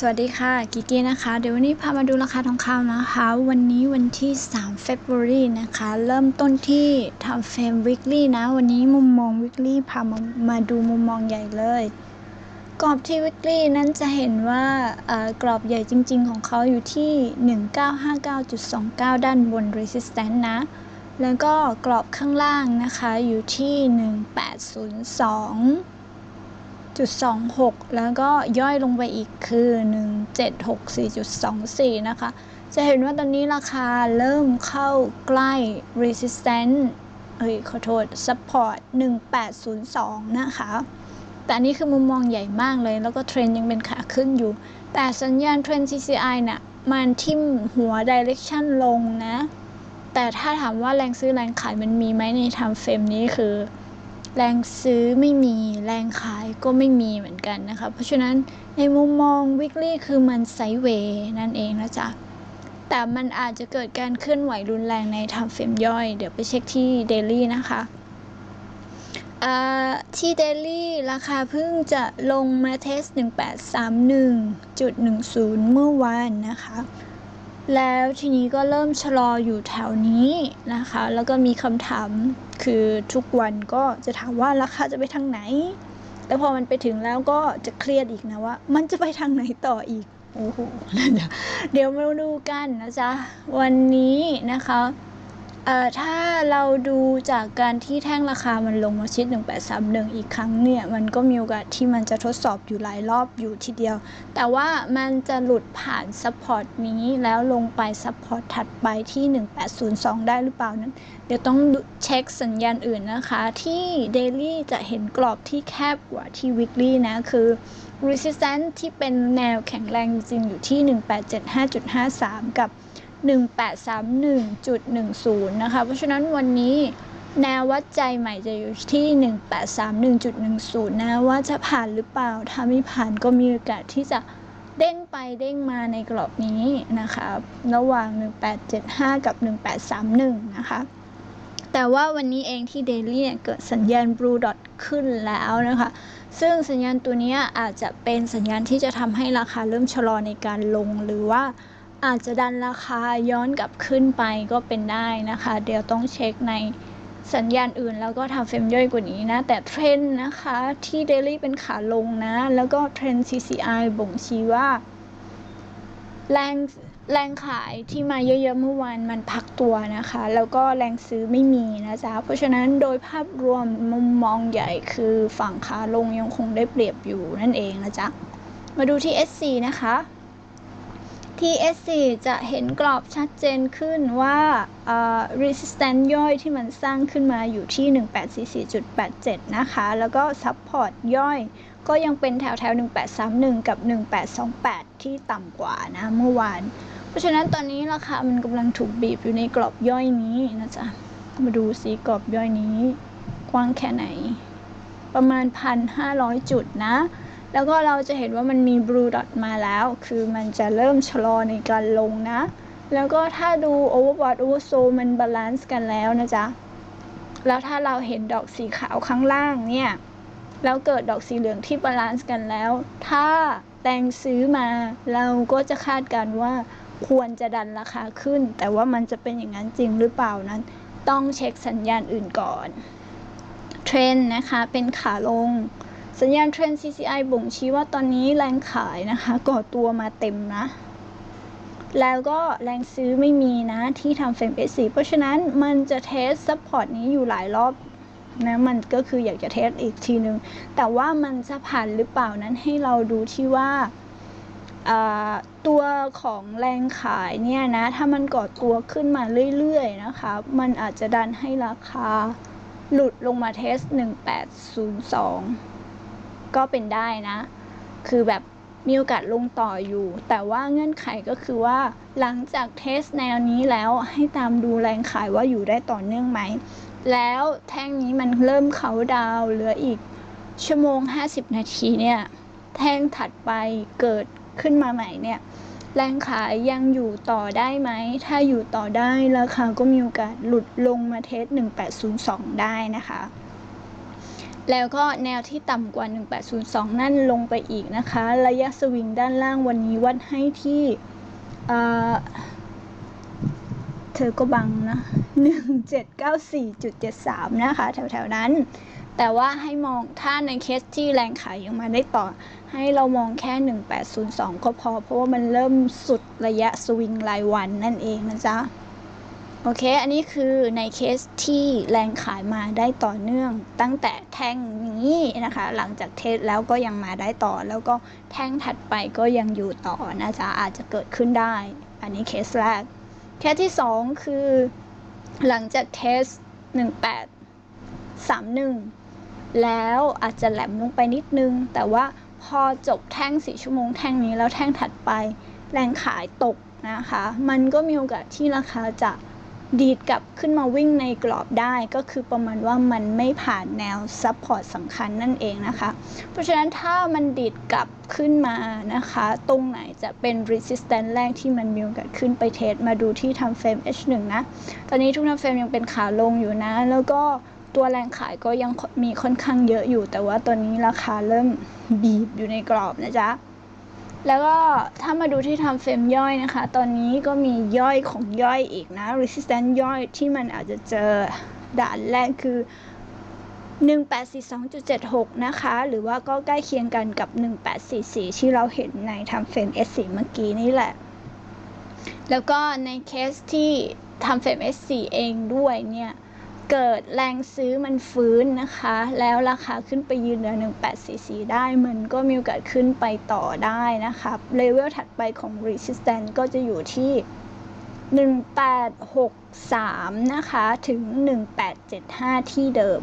สวัสดีค่ะกิกกี้นะคะ เดี๋ยววันนี้พามาดูราคาทองคำนะคะ วันนี้วันที่3 February นะคะ เริ่มต้นที่ทำเฟรม weekly นะ วันนี้มุมมอง weekly พามามาดูมุมมองใหญ่เลย กรอบที่ weekly นั้นจะเห็นว่ากรอบใหญ่จริงๆ ของเขาอยู่ที่ 1959.29 ด้านบน resistance นะ แล้วก็กรอบข้างล่างนะคะอยู่ที่ 1802 1.26 แล้วก็ย่อยลงไปอีกคือ 1764.24 นะคะ จะเห็นว่าตอนนี้ราคาเริ่มเข้าใกล้ resistance เอ้ยขอโทษ support 1802 นะคะ แต่นี้คือมุมมองใหญ่มากเลย แล้วก็เทรนยังเป็นขาขึ้นอยู่ แต่สัญญาณเทรน CCI น่ะมันทิ่มหัว direction ลงนะ แต่ถ้าถามว่าแรงซื้อแรงขายมันมีไหมใน time frame นี้คือ แรงซื้อไม่มีแรงขายก็ไม่มีเหมือนกันนะคะ เพราะฉะนั้นในมุมมอง weekly คือมันไซเวย์นั่นเองนะจ๊ะแต่มันอาจจะเกิดการเคลื่อนไหวรุนแรงใน time frame ย่อย เดี๋ยวไปเช็คที่ daily นะคะที่ daily ราคาเพิ่งจะลงมาเทส 1831.10 เมื่อวานนะคะ แล้วทีนี้ก็เริ่มชะลออยู่แถวนี้นะคะ แล้วก็มีคำถามคือทุกวันก็จะถามว่าราคาจะไปทางไหน แล้วพอมันไปถึงแล้วก็จะเครียดอีกนะว่า มันจะไปทางไหนต่ออีก โอ้โห เดี๋ยวมาดูกันนะจ๊ะ วันนี้นะคะ เอ่อถ้าเราดูจากการที่แท่งราคามันลงมาชิด 1831 อีกครั้งเนี่ย มันก็มีโอกาสที่มันจะทดสอบอยู่หลายรอบอยู่ทีเดียว แต่ว่ามันจะหลุดผ่านซัพพอร์ตนี้แล้วลงไปซัพพอร์ตถัดไปที่ 1802 ได้หรือเปล่านั้น เดี๋ยวต้องเช็คสัญญาณอื่นนะคะ ที่ Daily จะเห็นกรอบที่แคบกว่าที่ Weekly นะ คือ Resistance ที่เป็นแนวแข็งแรงจริงอยู่ที่ 1875.53 กับ 1831.10 นะคะ เพราะฉะนั้นวันนี้แนววัดใจใหม่จะอยู่ที่ 1831.10 นะว่าจะผ่านหรือเปล่า ถ้าไม่ผ่านก็มีโอกาสที่จะเด้งไปเด้งมาในกรอบนี้นะคะ ระหว่าง 1875 กับ 1831 นะคะ แต่ว่าวันนี้เองที่ Daily เนี่ยเกิดสัญญาณ Blue Dot ขึ้นแล้วนะคะ ซึ่งสัญญาณตัวเนี้ยอาจจะเป็นสัญญาณที่จะทำให้ราคาเริ่มชะลอในการลงหรือว่า อาจจะดันราคาย้อนกลับขึ้นไปก็เป็นได้นะคะ เดี๋ยวต้องเช็คในสัญญาณอื่นแล้วก็ทำเฟรมย่อยกว่านี้นะ แต่เทรนด์นะคะที่ Daily เป็นขาลงนะ แล้วก็เทรน CCI บ่งชี้ว่า แรงแรงขายที่มาเยอะๆเมื่อวานมันพักตัวนะคะ แล้วก็แรงซื้อไม่มีนะจ๊ะ เพราะฉะนั้นโดยภาพรวมมุมมองใหญ่คือฝั่งขาลงยังคงได้เปรียบอยู่นั่นเองนะจ๊ะ มาดูที่ SC นะคะ ที่ SC จะเห็นกรอบชัดเจนขึ้นว่า resistance ย่อยที่มันสร้างขึ้นมาอยู่ที่ 1844.87 นะคะ แล้วก็ support ย่อยก็ยังเป็นแถวแถว1831 กับ 1828 ที่ต่ำกว่านะเมื่อวาน เพราะฉะนั้นตอนนี้ราคามันกำลังถูกบีบอยู่ในกรอบย่อยนี้นะจ๊ะ มาดูสิกรอบย่อยนี้ กว้างแค่ไหน ประมาณ 1,500 จุดนะ แล้วก็เราจะเห็นว่ามันมี blue dot มาแล้ว คือมันจะเริ่มชะลอในการลงนะ แล้วก็ถ้าดู overbought oversold มันบาลานซ์กันแล้วนะจ๊ะ แล้วถ้าเราเห็นดอกสีขาวข้างล่างเนี่ย แล้วเกิดดอกสีเหลืองที่บาลานซ์กันแล้ว ถ้าแรงซื้อมา เราก็จะคาดการณ์ว่าควรจะดันราคาขึ้น แต่ว่ามันจะเป็นอย่างนั้นจริงหรือเปล่านั้น ต้องเช็คสัญญาณอื่นก่อน เทรนนะคะเป็นขาลง สัญญาณเทรนด์ CCI บ่งชี้ว่าตอนนี้แรงขายนะคะก่อตัวมาเต็มนะ แล้วก็แรงซื้อไม่มีนะที่ทำเฟรม S4 เพราะฉะนั้นมันจะเทสซัพพอร์ตนี้อยู่หลายรอบนะมันก็คืออยากจะเทสอีกทีนึง แต่ว่ามันจะผ่านหรือเปล่านั้นให้เราดูที่ว่าอ่าตัวของแรงขายเนี่ยนะ ถ้ามันก่อตัวขึ้นมาเรื่อยๆนะคะ มันอาจจะดันให้ราคาหลุดลงมาเทส 1802 ก็เป็นได้นะ คือแบบมีโอกาสลงต่ออยู่ แต่ว่าเงื่อนไขก็คือว่า หลังจากเทสแนวนี้แล้วให้ตามดูแรงขายว่าอยู่ได้ต่อเนื่องไหม แล้วแท่งนี้มันเริ่มเขาดาวเหลืออีกชั่วโมง 50 นาทีเนี่ย แท่งถัดไปเกิดขึ้นมาใหม่เนี่ย แรงขายยังอยู่ต่อได้ไหม ถ้าอยู่ต่อได้ราคาก็มีโอกาสหลุดลงมาเทส 1802 ได้นะคะ แล้วก็แนวที่ต่ำกว่า 1802 นั่นลงไปอีกนะคะ ระยะสวิงด้านล่างวันนี้วัดให้ที่เธอก็บังนะ 1794.73 นะคะ แถวๆนั้น แต่ว่าให้มองถ้าในเคสที่แรงขายยังมาได้ต่อ ให้เรามองแค่ 1802 ก็พอ เพราะว่ามันเริ่มสุดระยะสวิงรายวันนั่นเองนะจ๊ะ โอเค อันนี้คือในเคสที่แรงขายมาได้ต่อเนื่อง ตั้งแต่แท่งนี้นะคะ หลังจากเทสแล้วก็ยังมาได้ต่อ แล้วก็แท่งถัดไปก็ยังอยู่ต่อนะจ๊ะอาจจะเกิดขึ้นได้ อันนี้เคสแรก เคสที่ 2 คือ หลังจากเทส 1831 แล้วอาจจะแหลมลงไปนิดนึง แต่ว่าพอจบแท่ง4ชั่วโมงแท่งนี้แล้วแท่งถัดไป แรงขายตกนะคะ มันก็มีโอกาสที่ราคาจะ ดีดกลับขึ้นมาวิ่งในกรอบได้ก็คือประมาณว่ามันไม่ผ่านแนวซับพอร์ตสำคัญนั่นเองนะคะ เพราะฉะนั้นถ้ามันดีดกลับขึ้นมานะคะ ตรงไหนจะเป็น resistance แรกที่มันมีโอกาสขึ้นไปเทสมาดูที่ทำเฟรม H1 นะ ตอนนี้ทุกทำเฟรมยังเป็นขาลงอยู่นะ แล้วก็ตัวแรงขายก็ยังมีค่อนข้างเยอะอยู่ แต่ว่าตอนนี้ราคาเริ่มบีบอยู่ในกรอบนะจ๊ะ แล้วก็ถ้ามาดูที่ทำเฟรมย่อยนะคะ ตอนนี้ก็มีย่อยของย่อยอีกนะ resistance ย่อยที่มันอาจจะเจอด่านแรกคือ 1842.76 นะคะ หรือว่าก็ใกล้เคียงกันกับ 1844 ที่เราเห็นในทำเฟรม S4 เมื่อกี้นี่แหละ แล้วก็ในเคสที่ทำเฟรม S4 เองด้วยเนี่ย เกิดแรงซื้อมันฟื้นนะคะ แล้วราคาขึ้นไปยืนเหนือ 1844 ได้มันก็มีโอกาสขึ้นไปต่อได้นะคะเลเวลถัดไปของ resistance ก็จะอยู่ที่ 1863 นะคะ ถึง 1875 ที่เดิม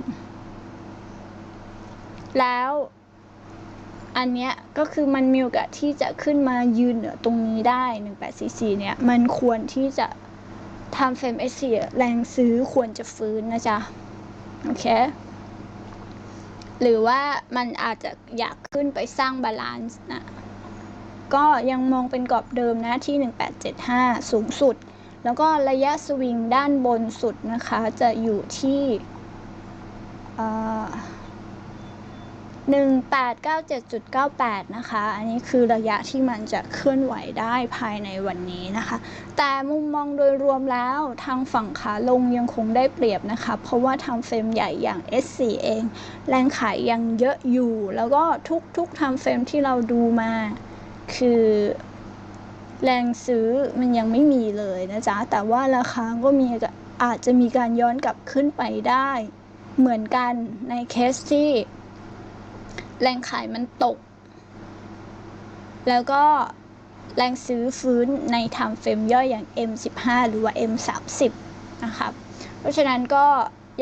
แล้วอันเนี้ยก็คือมันมีโอกาสที่จะขึ้นมายืนเหนือตรงนี้ได้ 1844 เนี่ย มันควรที่จะ ทำเฟรม S4 แรงซื้อควรจะฟื้นนะจ๊ะ โอเค หรือว่ามันอาจจะอยากขึ้นไปสร้างบาลานซ์นะ ก็ยังมองเป็นกรอบเดิมนะที่ 1875 สูงสุด แล้วก็ระยะสวิงด้านบนสุดนะคะ จะอยู่ที่อ่อ 1897.98 นะคะ อันนี้คือระยะที่มันจะเคลื่อนไหวได้ภายในวันนี้นะคะ แต่มุมมองโดยรวมแล้วทางฝั่งขาลงยังคงได้เปรียบนะคะ เพราะว่าทำเฟรมใหญ่อย่าง S4 เอง แรงขายยังเยอะอยู่ แล้วก็ทุกๆทำเฟรมที่เราดูมา คือแรงซื้อมันยังไม่มีเลยนะจ๊ะ แต่ว่าราคาก็มีอาจจะมีการย้อนกลับขึ้นไปได้ เหมือนกันในเคสที่ แรงขายมันตก แล้วก็แรงซื้อฟื้นในทำเฟรมย่อยอย่าง M15 หรือว่า M30 นะครับ เพราะฉะนั้นก็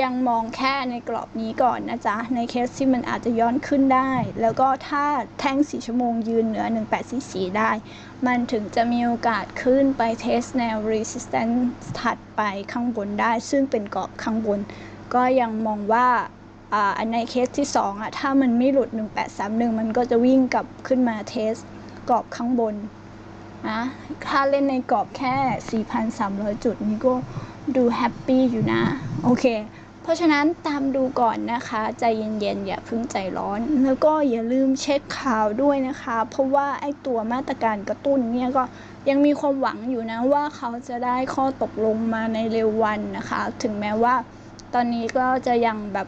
ยังมองแค่ในกรอบนี้ก่อนนะจ๊ะ ในเคสที่มันอาจจะย้อนขึ้นได้ แล้วก็ถ้าแท่ง4ชั่วโมงยืนเหนือ 1844 ได้ มันถึงจะมีโอกาสขึ้นไปเทสแนว resistance ถัดไปข้างบนได้ ซึ่งเป็นกรอบข้างบน ก็ยังมองว่า ในเคสที่2อะถ้ามันไม่หลุด 1831 มันก็จะวิ่งกลับขึ้นมาเทสกรอบข้างบนนะถ้าเล่นในกรอบแค่ 4,300 จุดนี้ก็ดูแฮปปี้อยู่นะ โอเค เพราะฉะนั้นตามดูก่อนนะคะ ใจเย็นๆ อย่าพิ่งใจร้อน แล้วก็อย่าลืมเช็คข่าวด้วยนะคะ เพราะว่าไอ้ตัวมาตรการกระตุ้นเนี่ยก็ยังมีความหวังอยู่นะว่าเขาจะได้ข้อตกลงมาในเร็ววันนะคะ ถึงแม้ว่าตอนนี้ก็จะยังแบบ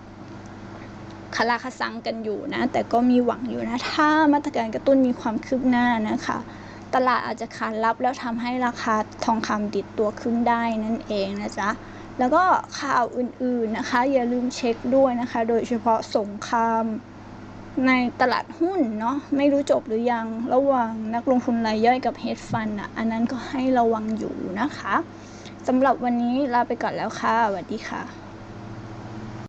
คาราคาซังกันอยู่นะ แต่ก็มีหวังอยู่นะ ถ้ามาตรการกระตุ้นมีความคืบหน้านะคะ ตลาดอาจจะขานรับแล้วทำให้ราคาทองคำดิดตัวขึ้นได้นั่นเองนะจ๊ะแล้วก็ข่าวอื่นๆนะคะ อย่าลืมเช็คด้วยนะคะ โดยเฉพาะสงครามในตลาดหุ้นเนาะไม่รู้จบหรือยังระหว่างนักลงทุนรายย่อยกับเฮดฟันอะอันนั้นก็ให้ระวังอยู่นะคะสำหรับวันนี้ลาไปก่อนแล้วค่ะสวัสดีค่ะ